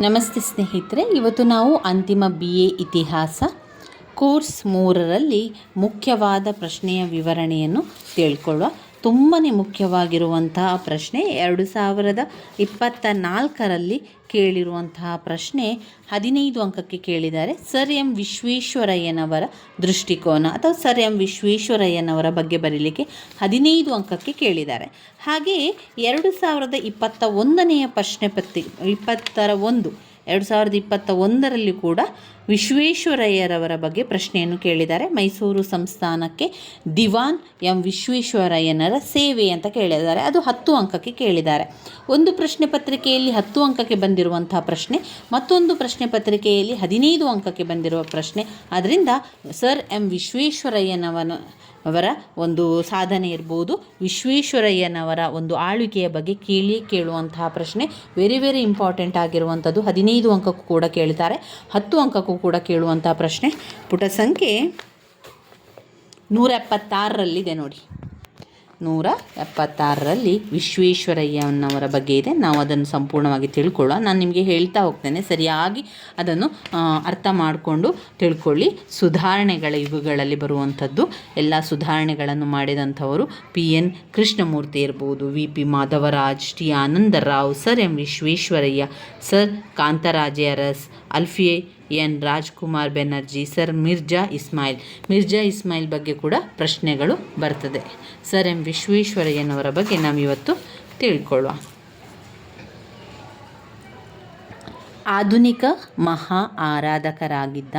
ನಮಸ್ತೆ ಸ್ನೇಹಿತರೆ ಇವತ್ತು ನಾವು ಅಂತಿಮ ಬಿ ಎ ಇತಿಹಾಸ ಕೋರ್ಸ್ ಮೂರರಲ್ಲಿ ಮುಖ್ಯವಾದ ಪ್ರಶ್ನೆಯ ವಿವರಣೆಯನ್ನು ತಿಳ್ಕೊಳ್ಳುವ ತುಂಬಾ ಮುಖ್ಯವಾಗಿರುವಂತಹ ಪ್ರಶ್ನೆ ಎರಡು ಸಾವಿರದ ಇಪ್ಪತ್ತ ನಾಲ್ಕರಲ್ಲಿ ಕೇಳಿರುವಂತಹ ಪ್ರಶ್ನೆ ಹದಿನೈದು ಅಂಕಕ್ಕೆ ಕೇಳಿದ್ದಾರೆ. ಸರ್ ಎಂ ವಿಶ್ವೇಶ್ವರಯ್ಯನವರ ದೃಷ್ಟಿಕೋನ ಅಥವಾ ಸರ್ ಎಂ ವಿಶ್ವೇಶ್ವರಯ್ಯನವರ ಬಗ್ಗೆ ಬರೀಲಿಕ್ಕೆ ಹದಿನೈದು ಅಂಕಕ್ಕೆ ಕೇಳಿದ್ದಾರೆ. ಹಾಗೆಯೇ ಎರಡು ಸಾವಿರದ ಇಪ್ಪತ್ತ ಒಂದನೆಯ ಪ್ರಶ್ನೆ ಪತ್ತಿ ಇಪ್ಪತ್ತರ ಒಂದು, ಎರಡು ಸಾವಿರದ ಇಪ್ಪತ್ತ ಒಂದರಲ್ಲಿ ಕೂಡ ವಿಶ್ವೇಶ್ವರಯ್ಯರವರ ಬಗ್ಗೆ ಪ್ರಶ್ನೆಯನ್ನು ಕೇಳಿದ್ದಾರೆ. ಮೈಸೂರು ಸಂಸ್ಥಾನಕ್ಕೆ ದಿವಾನ್ ಎಂ. ವಿಶ್ವೇಶ್ವರಯ್ಯನರ ಸೇವೆ ಅಂತ ಕೇಳಿದ್ದಾರೆ. ಅದು ಹತ್ತು ಅಂಕಕ್ಕೆ ಕೇಳಿದ್ದಾರೆ. ಒಂದು ಪ್ರಶ್ನೆ ಪತ್ರಿಕೆಯಲ್ಲಿ ಹತ್ತು ಅಂಕಕ್ಕೆ ಬಂದಿರುವಂತಹ ಪ್ರಶ್ನೆ, ಮತ್ತೊಂದು ಪ್ರಶ್ನೆ ಪತ್ರಿಕೆಯಲ್ಲಿ ಹದಿನೈದು ಅಂಕಕ್ಕೆ ಬಂದಿರುವ ಪ್ರಶ್ನೆ. ಅದರಿಂದ ಸರ್ ಎಂ. ವಿಶ್ವೇಶ್ವರಯ್ಯನವನ ಅವರ ಒಂದು ಸಾಧನೆ ಇರ್ಬೋದು. ವಿಶ್ವೇಶ್ವರಯ್ಯನವರ ಒಂದು ಆಳ್ವಿಕೆಯ ಬಗ್ಗೆ ಕೇಳಿ ಕೇಳುವಂತಹ ಪ್ರಶ್ನೆ. ವೆರಿ ವೆರಿ ಇಂಪಾರ್ಟೆಂಟ್ ಆಗಿರುವಂಥದ್ದು ಹದಿನೈದು ಅಂಕಕ್ಕೂ ಕೂಡ ಕೇಳ್ತಾರೆ. ಹತ್ತು ಅಂಕಕ್ಕೂ ಕೂಡ ಕೇಳುವಂಥ ಪ್ರಶ್ನೆ. ಪುಟ ಸಂಖ್ಯೆ ನೂರ ಎಪ್ಪತ್ತಾರರಲ್ಲಿದೆ ನೋಡಿ. ನೂರ ಎಪ್ಪತ್ತಾರರಲ್ಲಿ ವಿಶ್ವೇಶ್ವರಯ್ಯನವರ ಬಗ್ಗೆ ಇದೆ. ನಾವು ಅದನ್ನು ಸಂಪೂರ್ಣವಾಗಿ ತಿಳ್ಕೊಳ್ಳೋ ನಾನು ನಿಮಗೆ ಹೇಳ್ತಾ ಹೋಗ್ತೇನೆ. ಸರಿಯಾಗಿ ಅದನ್ನು ಅರ್ಥ ಮಾಡಿಕೊಂಡು ತಿಳ್ಕೊಳ್ಳಿ. ಸುಧಾರಣೆಗಳ ಯುಗಗಳಲ್ಲಿ ಬರುವಂಥದ್ದು, ಎಲ್ಲ ಸುಧಾರಣೆಗಳನ್ನು ಮಾಡಿದಂಥವರು ಪಿ ಎನ್ ಕೃಷ್ಣಮೂರ್ತಿ ಇರ್ಬೋದು, V P Madhavraj, T Anandrao, sir M Visvesvaraya, sir Kantharaje Urs ಅಲ್ಫಿಯೆ N Rajkumar Banerjee sir Mirza Ismail. Mirza Ismail ಬಗ್ಗೆ ಕೂಡ ಪ್ರಶ್ನೆಗಳು ಬರ್ತದೆ. ಸರ್ ಎಂ ವಿಶ್ವೇಶ್ವರಯ್ಯನವರ ಬಗ್ಗೆ ನಾವು ಇವತ್ತು ತಿಳ್ಕೊಳ್ಳುವ ಆಧುನಿಕ ಮಹಾ ಆರಾಧಕರಾಗಿದ್ದ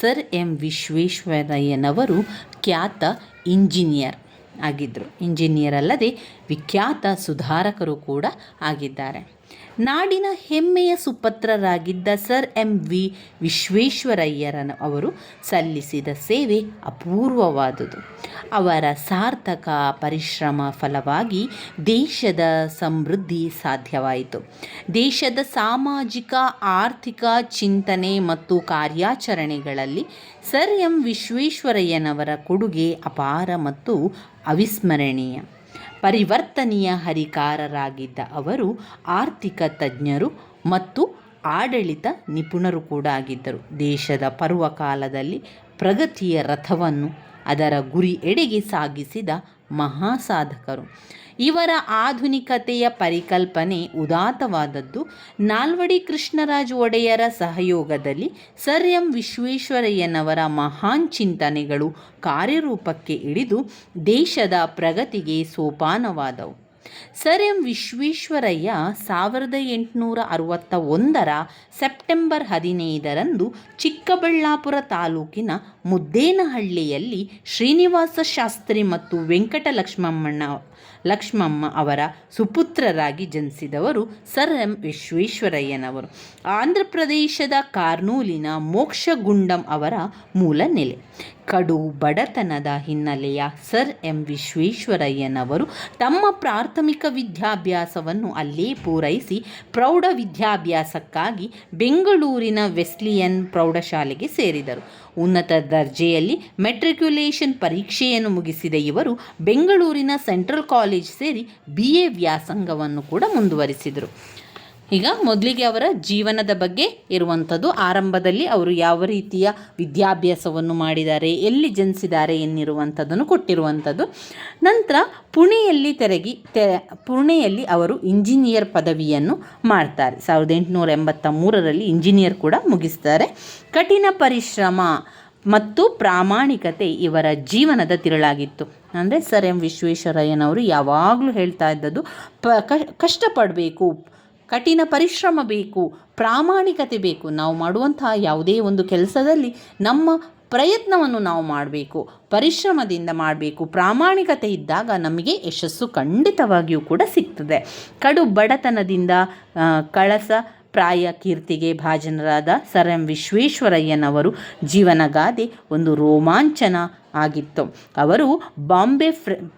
ಸರ್ ಎಂ ವಿಶ್ವೇಶ್ವರಯ್ಯನವರು ಖ್ಯಾತ ಇಂಜಿನಿಯರ್ ಆಗಿದ್ದರು ಇಂಜಿನಿಯರ್ ಅಲ್ಲದೆ ವಿಖ್ಯಾತ ಸುಧಾರಕರು ಕೂಡ ಆಗಿದ್ದಾರೆ. ನಾಡಿನ ಹೆಮ್ಮೆಯ ಸುಪತ್ರರಾಗಿದ್ದ ಸರ್ ಎಂ ವಿ ವಿಶ್ವೇಶ್ವರಯ್ಯರನ ಅವರು ಸಲ್ಲಿಸಿದ ಸೇವೆ ಅಪೂರ್ವವಾದುದು. ಅವರ ಸಾರ್ಥಕ ಪರಿಶ್ರಮ ಫಲವಾಗಿ ದೇಶದ ಸಮೃದ್ಧಿ ಸಾಧ್ಯವಾಯಿತು. ದೇಶದ ಸಾಮಾಜಿಕ, ಆರ್ಥಿಕ ಚಿಂತನೆ ಮತ್ತು ಕಾರ್ಯಾಚರಣೆಗಳಲ್ಲಿ ಸರ್ ಎಂ ವಿಶ್ವೇಶ್ವರಯ್ಯನವರ ಕೊಡುಗೆ ಅಪಾರ ಮತ್ತು ಅವಿಸ್ಮರಣೀಯ. ಪರಿವರ್ತನೀಯ ಹರಿಕಾರರಾಗಿದ್ದ ಅವರು ಆರ್ಥಿಕ ತಜ್ಞರು ಮತ್ತು ಆಡಳಿತ ನಿಪುಣರು ಕೂಡ ಆಗಿದ್ದರು. ದೇಶದ ಪರ್ವಕಾಲದಲ್ಲಿ ಪ್ರಗತಿಯ ರಥವನ್ನು ಅದರ ಗುರಿ ಎಡೆಗೆ ಸಾಗಿಸಿದ ಮಹಾಸಾಧಕರು. ಇವರ ಆಧುನಿಕತೆಯ ಪರಿಕಲ್ಪನೆ ಉದಾತ್ತವಾದದ್ದು. ನಾಲ್ವಡಿ ಕೃಷ್ಣರಾಜ ಒಡೆಯರ ಸಹಯೋಗದಲ್ಲಿ ಸರ್ ಎಂ ವಿಶ್ವೇಶ್ವರಯ್ಯನವರ ಮಹಾನ್ ಚಿಂತನೆಗಳು ಕಾರ್ಯರೂಪಕ್ಕೆ ಇಳಿದು ದೇಶದ ಪ್ರಗತಿಗೆ ಸೋಪಾನವಾದವು. ಸರ್ ಎಂ ವಿಶ್ವೇಶ್ವರಯ್ಯ ಸಾವಿರದ ಎಂಟುನೂರ ಅರವತ್ತ ಒಂದರ ಸೆಪ್ಟೆಂಬರ್ ಹದಿನೈದರಂದು ಚಿಕ್ಕಬಳ್ಳಾಪುರ ತಾಲೂಕಿನ ಮುದ್ದೇನಹಳ್ಳಿಯಲ್ಲಿ ಶ್ರೀನಿವಾಸ ಶಾಸ್ತ್ರಿ ಮತ್ತು ವೆಂಕಟ ಲಕ್ಷ್ಮಮ್ಮಣ್ಣ ಲಕ್ಷ್ಮಮ್ಮ ಅವರ ಸುಪುತ್ರರಾಗಿ ಜನಿಸಿದವರು ಸರ್ ಎಂ ವಿಶ್ವೇಶ್ವರಯ್ಯನವರು. ಆಂಧ್ರ ಪ್ರದೇಶದ ಕಾರ್ನೂಲಿನ ಮೋಕ್ಷಗುಂಡಂ ಅವರ ಮೂಲ ನೆಲೆ. ಕಡು ಬಡತನದ ಹಿನ್ನೆಲೆಯ ಸರ್ ಎಂ ವಿಶ್ವೇಶ್ವರಯ್ಯನವರು ತಮ್ಮ ಪ್ರಾಥಮಿಕ ವಿದ್ಯಾಭ್ಯಾಸವನ್ನು ಅಲ್ಲೇ ಪೂರೈಸಿ ಪ್ರೌಢ ವಿದ್ಯಾಭ್ಯಾಸಕ್ಕಾಗಿ ಬೆಂಗಳೂರಿನ ವೆಸ್ಲಿಯನ್ ಪ್ರೌಢಶಾಲೆಗೆ ಸೇರಿದರು. ಉನ್ನತ ದರ್ಜೆಯಲ್ಲಿ ಮೆಟ್ರಿಕ್ಯುಲೇಷನ್ ಪರೀಕ್ಷೆಯನ್ನು ಮುಗಿಸಿದ ಇವರು ಬೆಂಗಳೂರಿನ ಸೆಂಟ್ರಲ್ ಕಾಲೇಜ್ ಸೇರಿ ಬಿ ಎ ವ್ಯಾಸಂಗವನ್ನು ಕೂಡ ಮುಂದುವರಿಸಿದರು. ಈಗ ಮೊದಲಿಗೆ ಅವರ ಜೀವನದ ಬಗ್ಗೆ ಇರುವಂಥದ್ದು. ಆರಂಭದಲ್ಲಿ ಅವರು ಯಾವ ರೀತಿಯ ವಿದ್ಯಾಭ್ಯಾಸವನ್ನು ಮಾಡಿದ್ದಾರೆ, ಎಲ್ಲಿ ಜನಿಸಿದ್ದಾರೆ ಎನ್ನಿರುವಂಥದ್ದನ್ನು ಕೊಟ್ಟಿರುವಂಥದ್ದು. ನಂತರ ಪುಣೆಯಲ್ಲಿ ತೆರಗಿ, ತೆ, ಪುಣೆಯಲ್ಲಿ ಅವರು ಇಂಜಿನಿಯರ್ ಪದವಿಯನ್ನು ಮಾಡ್ತಾರೆ. ಸಾವಿರದ ಎಂಟುನೂರ ಎಂಬತ್ತ ಮೂರರಲ್ಲಿ ಇಂಜಿನಿಯರ್ ಕೂಡ ಮುಗಿಸ್ತಾರೆ. ಕಠಿಣ ಪರಿಶ್ರಮ ಮತ್ತು ಪ್ರಾಮಾಣಿಕತೆ ಇವರ ಜೀವನದ ತಿರುಳಾಗಿತ್ತು. ಅಂದರೆ ಸರ್ ಎಂ ವಿಶ್ವೇಶ್ವರಯ್ಯನವರು ಯಾವಾಗಲೂ ಹೇಳ್ತಾ ಇದ್ದದ್ದು, ಪ ಕಷ್ಟಪಡಬೇಕು ಕಠಿಣ ಪರಿಶ್ರಮ ಬೇಕು, ಪ್ರಾಮಾಣಿಕತೆ ಬೇಕು. ನಾವು ಮಾಡುವಂತಹ ಯಾವುದೇ ಒಂದು ಕೆಲಸದಲ್ಲಿ ನಮ್ಮ ಪ್ರಯತ್ನವನ್ನು ನಾವು ಮಾಡಬೇಕು. ಪರಿಶ್ರಮದಿಂದ ಮಾಡಬೇಕು. ಪ್ರಾಮಾಣಿಕತೆ ಇದ್ದಾಗ ನಮಗೆ ಯಶಸ್ಸು ಖಂಡಿತವಾಗಿಯೂ ಕೂಡ ಸಿಗ್ತದೆ. ಕಡು ಬಡತನದಿಂದ ಕಳಸ ಪ್ರಾಯ ಕೀರ್ತಿಗೆ ಭಾಜನರಾದ ಸರ್ ಎಂ ವಿಶ್ವೇಶ್ವರಯ್ಯನವರು ಜೀವನಗಾದೆ ಒಂದು ರೋಮಾಂಚನ ಆಗಿತ್ತು. ಅವರು ಬಾಂಬೆ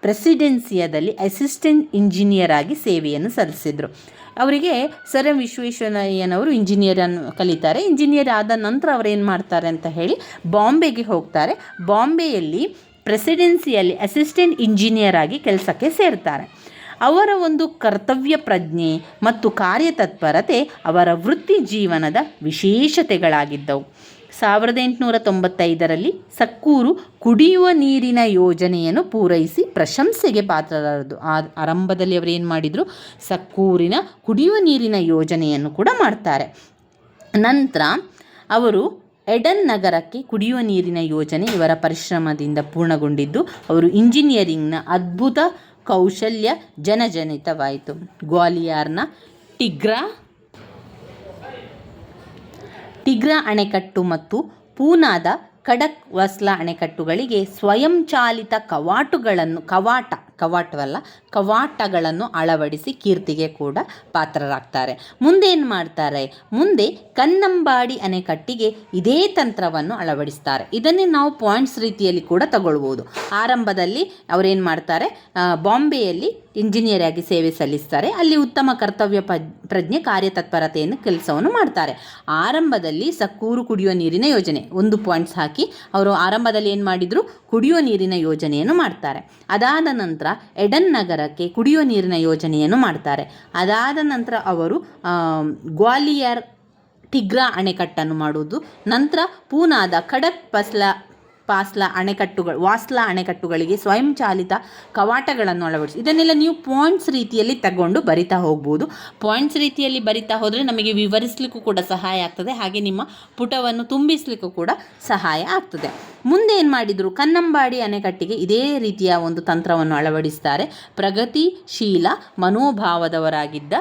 ಪ್ರೆಸಿಡೆನ್ಸಿಯಾದಲ್ಲಿ ಅಸಿಸ್ಟೆಂಟ್ ಇಂಜಿನಿಯರ್ ಆಗಿ ಸೇವೆಯನ್ನು ಸಲ್ಲಿಸಿದರು. ಅವರಿಗೆ ಸರ್ ಎಂ ವಿಶ್ವೇಶ್ವರಯ್ಯನವರು ಇಂಜಿನಿಯರನ್ನು ಕಲಿತಾರೆ. ಇಂಜಿನಿಯರ್ ಆದ ನಂತರ ಅವರು ಏನು ಮಾಡ್ತಾರೆ ಅಂತ ಹೇಳಿ ಬಾಂಬೆಗೆ ಹೋಗ್ತಾರೆ. ಬಾಂಬೆಯಲ್ಲಿ ಪ್ರೆಸಿಡೆನ್ಸಿಯಲ್ಲಿ ಅಸಿಸ್ಟೆಂಟ್ ಇಂಜಿನಿಯರ್ ಆಗಿ ಕೆಲಸಕ್ಕೆ ಸೇರ್ತಾರೆ. ಅವರ ಒಂದು ಕರ್ತವ್ಯ ಪ್ರಜ್ಞೆ ಮತ್ತು ಕಾರ್ಯತತ್ಪರತೆ ಅವರ ವೃತ್ತಿ ಜೀವನದ ವಿಶೇಷತೆಗಳಾಗಿದ್ದವು. ಸಾವಿರದ ಎಂಟುನೂರ ತೊಂಬತ್ತೈದರಲ್ಲಿ ಸಕ್ಕೂರು ಕುಡಿಯುವ ನೀರಿನ ಯೋಜನೆಯನ್ನು ಪೂರೈಸಿ ಪ್ರಶಂಸೆಗೆ ಪಾತ್ರರಾದರು ಆ ಆರಂಭದಲ್ಲಿ ಅವರು ಏನು ಮಾಡಿದರು? ಸಕ್ಕೂರಿನ ಕುಡಿಯುವ ನೀರಿನ ಯೋಜನೆಯನ್ನು ಕೂಡ ಮಾಡ್ತಾರೆ. ನಂತರ ಅವರು ಎಡನ್ ನಗರಕ್ಕೆ ಕುಡಿಯುವ ನೀರಿನ ಯೋಜನೆ ಇವರ ಪರಿಶ್ರಮದಿಂದ ಪೂರ್ಣಗೊಂಡಿದ್ದು, ಅವರು ಇಂಜಿನಿಯರಿಂಗ್ನ ಅದ್ಭುತ ಕೌಶಲ್ಯ ಜನಜನಿತವಾಯಿತು. ಗ್ವಾಲಿಯಾರ್ನ ಟಿಗ್ರಾ ಟಿಗ್ರಾ ಅಣೆಕಟ್ಟು ಮತ್ತು ಪೂನಾದ ಖಡಕ್ ವಸ್ಲಾ ಅಣೆಕಟ್ಟುಗಳಿಗೆ ಸ್ವಯಂಚಾಲಿತ ಕವಾಟುಗಳನ್ನು ಕವಾಟ. ಕವಾಟವಲ್ಲ, ಕವಾಟಗಳನ್ನು ಅಳವಡಿಸಿ ಕೀರ್ತಿಗೆ ಕೂಡ ಪಾತ್ರರಾಗ್ತಾರೆ. ಮುಂದೆ ಏನು ಮಾಡ್ತಾರೆ? ಮುಂದೆ ಕನ್ನಂಬಾಡಿ ಅಣೆಕಟ್ಟಿಗೆ ಇದೇ ತಂತ್ರವನ್ನು ಅಳವಡಿಸ್ತಾರೆ. ಇದನ್ನೇ ನಾವು ಪಾಯಿಂಟ್ಸ್ ರೀತಿಯಲ್ಲಿ ಕೂಡ ತಗೊಳ್ಬೋದು. ಆರಂಭದಲ್ಲಿ ಅವರೇನು ಮಾಡ್ತಾರೆ? ಬಾಂಬೆಯಲ್ಲಿ ಇಂಜಿನಿಯರ್ ಆಗಿ ಸೇವೆ ಸಲ್ಲಿಸ್ತಾರೆ. ಅಲ್ಲಿ ಉತ್ತಮ ಕರ್ತವ್ಯ ಪ್ರಜ್ಞೆ, ಕಾರ್ಯತತ್ಪರತೆಯನ್ನು ಕೆಲಸವನ್ನು ಮಾಡ್ತಾರೆ. ಆರಂಭದಲ್ಲಿ ಸಕ್ಕೂರು ಕುಡಿಯುವ ನೀರಿನ ಯೋಜನೆ. ಒಂದು ಪಾಯಿಂಟ್ಸ್ ಹಾಕಿ, ಅವರು ಆರಂಭದಲ್ಲಿ ಏನು ಮಾಡಿದರು? ಕುಡಿಯುವ ನೀರಿನ ಯೋಜನೆಯನ್ನು ಮಾಡ್ತಾರೆ. ಅದಾದ ನಂತರ ಎಡನ್ ನಗರಕ್ಕೆ ಕುಡಿಯುವ ನೀರಿನ ಯೋಜನೆಯನ್ನು ಮಾಡ್ತಾರೆ. ಅದಾದ ನಂತರ ಅವರು ಗ್ವಾಲಿಯರ್ ಟಿಗ್ರಾ ಅಣೆಕಟ್ಟನ್ನು ಮಾಡುವುದು. ನಂತರ ಪೂನಾದ ಖಡಕ್ ಪಸ್ಲಾ ಪಾಸ್ಲಾ ಅಣೆಕಟ್ಟುಗಳು, ವಾಸ್ಲಾ ಅಣೆಕಟ್ಟುಗಳಿಗೆ ಸ್ವಯಂಚಾಲಿತ ಕವಾಟಗಳನ್ನು ಅಳವಡಿಸಿ ಇದನ್ನೆಲ್ಲ ನೀವು ಪಾಯಿಂಟ್ಸ್ ರೀತಿಯಲ್ಲಿ ತಗೊಂಡು ಬರಿತಾ ಹೋಗ್ಬೋದು. ಪಾಯಿಂಟ್ಸ್ ರೀತಿಯಲ್ಲಿ ಬರಿತಾ ಹೋದರೆ ನಮಗೆ ವಿವರಿಸಲಿಕ್ಕೂ ಕೂಡ ಸಹಾಯ ಆಗ್ತದೆ. ಹಾಗೆ ನಿಮ್ಮ ಪುಟವನ್ನು ತುಂಬಿಸಲಿಕ್ಕೂ ಕೂಡ ಸಹಾಯ ಆಗ್ತದೆ. ಮುಂದೆ ಏನು ಮಾಡಿದರು? ಕನ್ನಂಬಾಡಿ ಅಣೆಕಟ್ಟಿಗೆ ಇದೇ ರೀತಿಯ ಒಂದು ತಂತ್ರವನ್ನು ಅಳವಡಿಸ್ತಾರೆ. ಪ್ರಗತಿಶೀಲ ಮನೋಭಾವದವರಾಗಿದ್ದ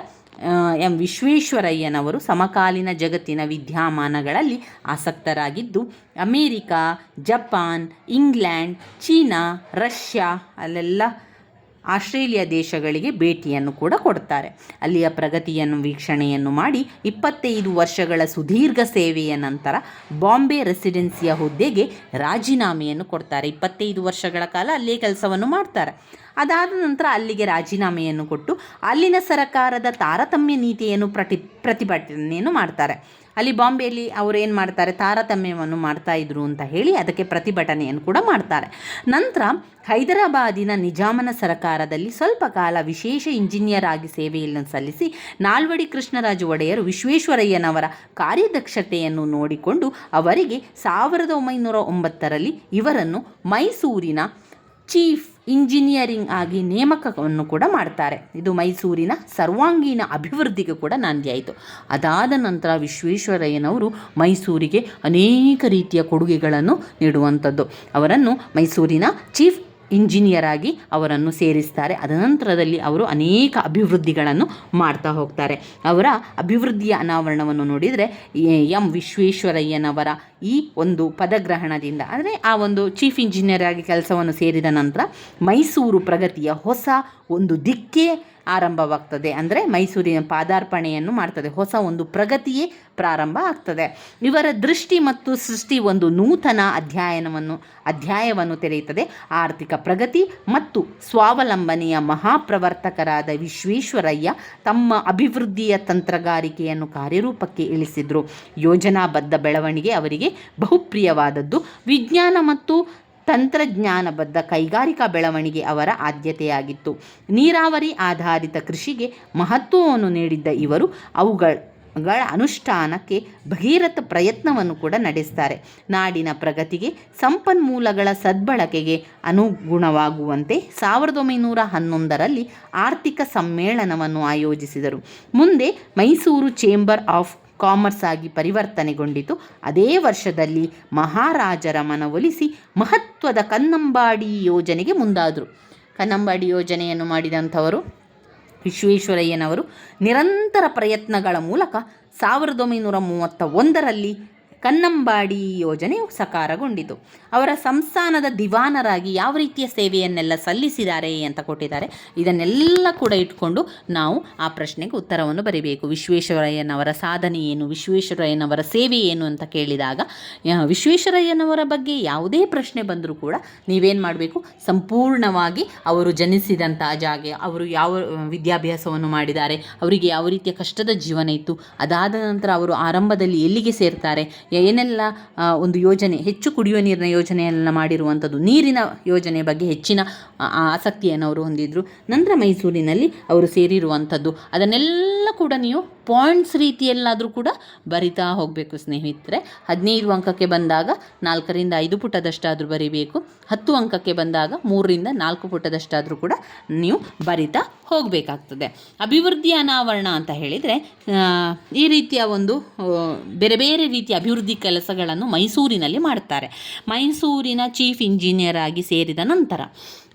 ಎಂ ವಿಶ್ವೇಶ್ವರಯ್ಯನವರು ಸಮಕಾಲೀನ ಜಗತ್ತಿನ ವಿದ್ಯಮಾನಗಳಲ್ಲಿ ಆಸಕ್ತರಾಗಿದ್ದು, America, Japan, England, China, Russia ಅಲ್ಲೆಲ್ಲ ಆಸ್ಟ್ರೇಲಿಯಾ ದೇಶಗಳಿಗೆ ಭೇಟಿಯನ್ನು ಕೂಡ ಕೊಡ್ತಾರೆ. ಅಲ್ಲಿಯ ಪ್ರಗತಿಯನ್ನು ವೀಕ್ಷಣೆಯನ್ನು ಮಾಡಿ ಇಪ್ಪತ್ತೈದು ವರ್ಷಗಳ ಸುದೀರ್ಘ ಸೇವೆಯ ನಂತರ ಬಾಂಬೆ ರೆಸಿಡೆನ್ಸಿಯ ಹುದ್ದೆಗೆ ರಾಜೀನಾಮೆಯನ್ನು ಕೊಡ್ತಾರೆ. ಇಪ್ಪತ್ತೈದು ವರ್ಷಗಳ ಕಾಲ ಅಲ್ಲೇ ಕೆಲಸವನ್ನು ಮಾಡ್ತಾರೆ. ಅದಾದ ನಂತರ ಅಲ್ಲಿಗೆ ರಾಜೀನಾಮೆಯನ್ನು ಕೊಟ್ಟು ಅಲ್ಲಿನ ಸರಕಾರದ ತಾರತಮ್ಯ ನೀತಿಯನ್ನು ಪ್ರತಿ ಪ್ರತಿಭಟನೆಯನ್ನು ಮಾಡ್ತಾರೆ. ಅಲ್ಲಿ ಬಾಂಬೆಯಲ್ಲಿ ಅವರು ಏನು ಮಾಡ್ತಾರೆ? ತಾರತಮ್ಯವನ್ನು ಮಾಡ್ತಾ ಇದ್ರು ಅಂತ ಹೇಳಿ ಅದಕ್ಕೆ ಪ್ರತಿಭಟನೆಯನ್ನು ಕೂಡ ಮಾಡ್ತಾರೆ. ನಂತರ ಹೈದರಾಬಾದಿನ ನಿಜಾಮನ ಸರಕಾರದಲ್ಲಿ ಸ್ವಲ್ಪ ಕಾಲ ವಿಶೇಷ ಇಂಜಿನಿಯರ್ ಆಗಿ ಸೇವೆಯನ್ನು ಸಲ್ಲಿಸಿ ನಾಲ್ವಡಿ ಕೃಷ್ಣರಾಜ ಒಡೆಯರು ವಿಶ್ವೇಶ್ವರಯ್ಯನವರ ಕಾರ್ಯದಕ್ಷತೆಯನ್ನು ನೋಡಿಕೊಂಡು ಅವರಿಗೆ ಸಾವಿರದ ಒಂಬೈನೂರ ಒಂಬತ್ತರಲ್ಲಿ ಇವರನ್ನು ಮೈಸೂರಿನ ಚೀಫ್ ಇಂಜಿನಿಯರಿಂಗ್ ಆಗಿ ನೇಮಕವನ್ನು ಕೂಡ ಮಾಡ್ತಾರೆ. ಇದು ಮೈಸೂರಿನ ಸರ್ವಾಂಗೀಣ ಅಭಿವೃದ್ಧಿಗೆ ಕೂಡ ನಾಂದಿಯಾಯಿತು ಅದಾದ ನಂತರ ವಿಶ್ವೇಶ್ವರಯ್ಯನವರು ಮೈಸೂರಿಗೆ ಅನೇಕ ರೀತಿಯ ಕೊಡುಗೆಗಳನ್ನು ನೀಡುವಂಥದ್ದು. ಅವರನ್ನು ಮೈಸೂರಿನ ಚೀಫ್ ಇಂಜಿನಿಯರ್ ಆಗಿ ಅವರನ್ನು ಸೇರಿಸ್ತಾರೆ. ಅದನಂತರದಲ್ಲಿ ಅವರು ಅನೇಕ ಅಭಿವೃದ್ಧಿಗಳನ್ನು ಮಾಡ್ತಾ ಹೋಗ್ತಾರೆ. ಅವರ ಅಭಿವೃದ್ಧಿಯ ಅನಾವರಣವನ್ನು ನೋಡಿದರೆ ಎಂ ವಿಶ್ವೇಶ್ವರಯ್ಯನವರ ಈ ಒಂದು ಪದಗ್ರಹಣದಿಂದ, ಅಂದರೆ ಆ ಒಂದು ಚೀಫ್ ಇಂಜಿನಿಯರ್ ಆಗಿ ಕೆಲಸವನ್ನು ಸೇರಿದ ನಂತರ ಮೈಸೂರು ಪ್ರಗತಿಯ ಹೊಸ ಒಂದು ದಿಕ್ಕೇ ಆರಂಭವಾಗ್ತದೆ. ಅಂದರೆ ಮೈಸೂರಿನ ಪಾದಾರ್ಪಣೆಯನ್ನು ಮಾಡ್ತದೆ. ಹೊಸ ಒಂದು ಪ್ರಗತಿಯೇ ಪ್ರಾರಂಭ ಆಗ್ತದೆ. ಇವರ ದೃಷ್ಟಿ ಮತ್ತು ಸೃಷ್ಟಿ ಒಂದು ನೂತನ ಅಧ್ಯಯನವನ್ನು, ಅಧ್ಯಾಯವನ್ನು ತೆರೆಯುತ್ತದೆ. ಆರ್ಥಿಕ ಪ್ರಗತಿ ಮತ್ತು ಸ್ವಾವಲಂಬನೆಯ ಮಹಾಪ್ರವರ್ತಕರಾದ ವಿಶ್ವೇಶ್ವರಯ್ಯ ತಮ್ಮ ಅಭಿವೃದ್ಧಿಯ ತಂತ್ರಗಾರಿಕೆಯನ್ನು ಕಾರ್ಯರೂಪಕ್ಕೆ ಇಳಿಸಿದರು. ಯೋಜನಾಬದ್ಧ ಬೆಳವಣಿಗೆ ಅವರಿಗೆ ಬಹುಪ್ರಿಯವಾದದ್ದು. ವಿಜ್ಞಾನ ಮತ್ತು ತಂತ್ರಜ್ಞಾನಬದ್ಧ ಕೈಗಾರಿಕಾ ಬೆಳವಣಿಗೆ ಅವರ ಆದ್ಯತೆಯಾಗಿತ್ತು. ನೀರಾವರಿ ಆಧಾರಿತ ಕೃಷಿಗೆ ಮಹತ್ವವನ್ನು ನೀಡಿದ್ದ ಇವರು ಅವುಗಳ, ಗಳ ಅನುಷ್ಠಾನಕ್ಕೆ ಭಗೀರಥ ಪ್ರಯತ್ನವನ್ನು ಕೂಡ ನಡೆಸ್ತಾರೆ. ನಾಡಿನ ಪ್ರಗತಿಗೆ ಸಂಪನ್ಮೂಲಗಳ ಸದ್ಬಳಕೆಗೆ ಅನುಗುಣವಾಗುವಂತೆ ಸಾವಿರದ ಒಂಬೈನೂರ ಹನ್ನೊಂದರಲ್ಲಿ ಆರ್ಥಿಕ ಸಮ್ಮೇಳನವನ್ನು ಆಯೋಜಿಸಿದರು. ಮುಂದೆ ಮೈಸೂರು ಚೇಂಬರ್ ಆಫ್ ಕಾಮರ್ಸ್ ಆಗಿ ಪರಿವರ್ತನೆಗೊಂಡಿತು. ಅದೇ ವರ್ಷದಲ್ಲಿ ಮಹಾರಾಜರ ಮನವೊಲಿಸಿ ಮಹತ್ವದ ಕನ್ನಂಬಾಡಿ ಯೋಜನೆಗೆ ಮುಂದಾದರು. ಕನ್ನಂಬಾಡಿ ಯೋಜನೆಯನ್ನು ಮಾಡಿದಂಥವರು ವಿಶ್ವೇಶ್ವರಯ್ಯನವರು. ನಿರಂತರ ಪ್ರಯತ್ನಗಳ ಮೂಲಕ ಸಾವಿರದ ಒಂಬೈನೂರ ಮೂವತ್ತ ಒಂದರಲ್ಲಿ ಕನ್ನಂಬಾಡಿ ಯೋಜನೆ ಸಕಾರಗೊಂಡಿತು. ಅವರ ಸಂಸ್ಥಾನದ ದಿವಾನರಾಗಿ ಯಾವ ರೀತಿಯ ಸೇವೆಯನ್ನೆಲ್ಲ ಸಲ್ಲಿಸಿದ್ದಾರೆ ಅಂತ ಕೊಟ್ಟಿದ್ದಾರೆ. ಇದನ್ನೆಲ್ಲ ಕೂಡ ಇಟ್ಕೊಂಡು ನಾವು ಆ ಪ್ರಶ್ನೆಗೆ ಉತ್ತರವನ್ನು ಬರೀಬೇಕು. ವಿಶ್ವೇಶ್ವರಯ್ಯನವರ ಸಾಧನೆ ಏನು? ವಿಶ್ವೇಶ್ವರಯ್ಯನವರ ಸೇವೆ ಏನು ಅಂತ ಕೇಳಿದಾಗ ವಿಶ್ವೇಶ್ವರಯ್ಯನವರ ಬಗ್ಗೆ ಯಾವುದೇ ಪ್ರಶ್ನೆ ಬಂದರೂ ಕೂಡ ನೀವೇನು ಮಾಡಬೇಕು? ಸಂಪೂರ್ಣವಾಗಿ ಅವರು ಜನಿಸಿದಂಥ ಜಾಗ, ಅವರು ಯಾವ ವಿದ್ಯಾಭ್ಯಾಸವನ್ನು ಮಾಡಿದ್ದಾರೆ, ಅವರಿಗೆ ಯಾವ ರೀತಿಯ ಕಷ್ಟದ ಜೀವನ ಇತ್ತು, ಅದಾದ ನಂತರ ಅವರು ಆರಂಭದಲ್ಲಿ ಎಲ್ಲಿಗೆ ಸೇರ್ತಾರೆ ಏನೆಲ್ಲ ಒಂದು ಯೋಜನೆ, ಹೆಚ್ಚು ಕುಡಿಯುವ ನೀರಿನ ಯೋಜನೆಯನ್ನು ಮಾಡಿರುವಂಥದ್ದು, ನೀರಿನ ಯೋಜನೆ ಬಗ್ಗೆ ಹೆಚ್ಚಿನ ಆಸಕ್ತಿಯನ್ನು ಅವರು ಹೊಂದಿದ್ದರು ನಂತರ ಮೈಸೂರಿನಲ್ಲಿ ಅವರು ಸೇರಿರುವಂಥದ್ದು. ಅದನ್ನೆಲ್ಲ ಕೂಡ ನೀವು ಪಾಯಿಂಟ್ಸ್ ರೀತಿಯಲ್ಲಾದರೂ ಕೂಡ ಬರಿತಾ ಹೋಗಬೇಕು ಸ್ನೇಹಿತರೆ. ಹದಿನೈದು ಅಂಕಕ್ಕೆ ಬಂದಾಗ ನಾಲ್ಕರಿಂದ ಐದು ಪುಟದಷ್ಟಾದರೂ ಬರಿಬೇಕು. ಹತ್ತು ಅಂಕಕ್ಕೆ ಬಂದಾಗ ಮೂರರಿಂದ ನಾಲ್ಕು ಪುಟದಷ್ಟಾದರೂ ಕೂಡ ನೀವು ಬರಿತಾ ಹೋಗಬೇಕಾಗ್ತದೆ. ಅಭಿವೃದ್ಧಿ ಅನಾವರಣ ಅಂತ ಹೇಳಿದರೆ ಈ ರೀತಿಯ ಒಂದು ಬೇರೆ ಬೇರೆ ರೀತಿಯ ಅಭಿವೃದ್ಧಿ ಕೆಲಸಗಳನ್ನು ಮೈಸೂರಿನಲ್ಲಿ ಮಾಡ್ತಾರೆ. ಮೈಸೂರಿನ ಚೀಫ್ ಇಂಜಿನಿಯರ್ ಆಗಿ ಸೇರಿದ ನಂತರ